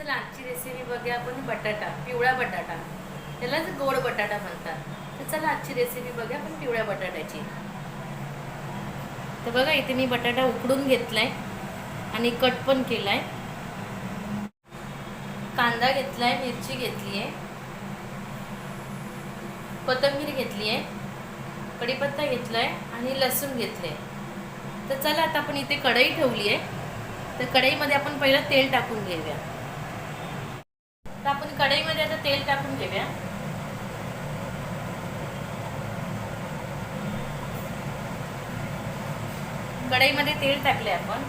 चला आजची रेसिपी बघूया आपण. बटाटा पिवळा बटाटा. त्यालाच गोड बटाटा म्हणतात. तर चला आजची रेसिपी बघूया आपण पिवळ्या बटाट्याची. तर बघा इथे मी बटाटा उकडून घेतलाय आणि कट पण केलाय. कांदा घेतलाय मिरची घेतली आहे. कोथंबीर घेतली आहे. कढीपत्ता घेतलाय आणि लसूण घेतलंय. तर चला आता आपण इथे कढई ठेवली आहे. तर कढईमध्ये आपण पहिलं तेल टाकून घेऊया. कढईमध्ये आता तेल टाकून घेऊया. कढईमध्ये तेल टाकले आपण.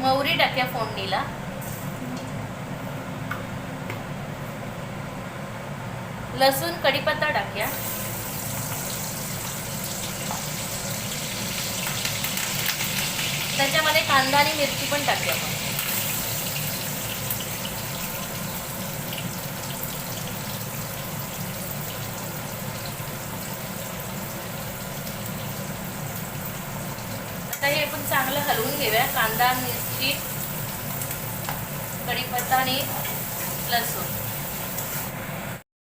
मोहरी टाक्या फोडणीला. लसूण कढीपत्ता टाकूया. त्याच्यामध्ये कांदा आणि मिरची पण टाकूया आपण. आता हे आपण चांगलं हलवून घेऊया. कांदा मिरची कढीपत्ता आणि लसूण.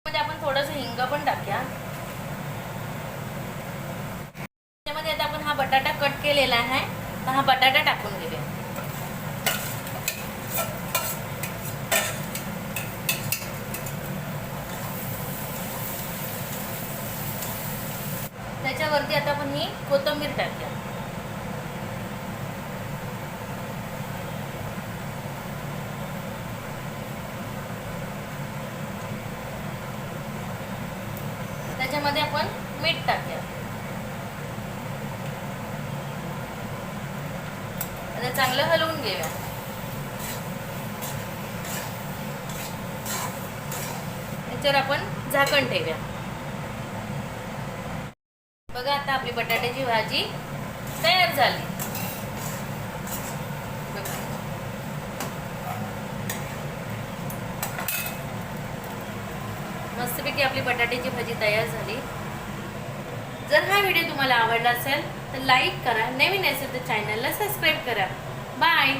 मध्ये आपण थोडंसं हिंग पण टाकूया. त्यामध्ये आता आपण हा बटाटा कट केलेला आहे. तर हा बटाटा टाकून घेऊया. त्याच्यावरती आता आपण ही कोथिंबीर टाकूया. त्याच्यामध्ये आपण मीठ टाकूया. आता चांगलं हलवून घेऊया. त्याच्यावर आपण झाकण ठेवूया. बघा आता आपली बटाट्याची भाजी तयार झाली. मस्तपैकी आपली बटाट्याची भाजी तयार झाली. जर हा व्हिडिओ तुम्हाला आवडला असेल तर लाईक करा. नवीन असेल तर चॅनलला सबस्क्राईब करा. बाय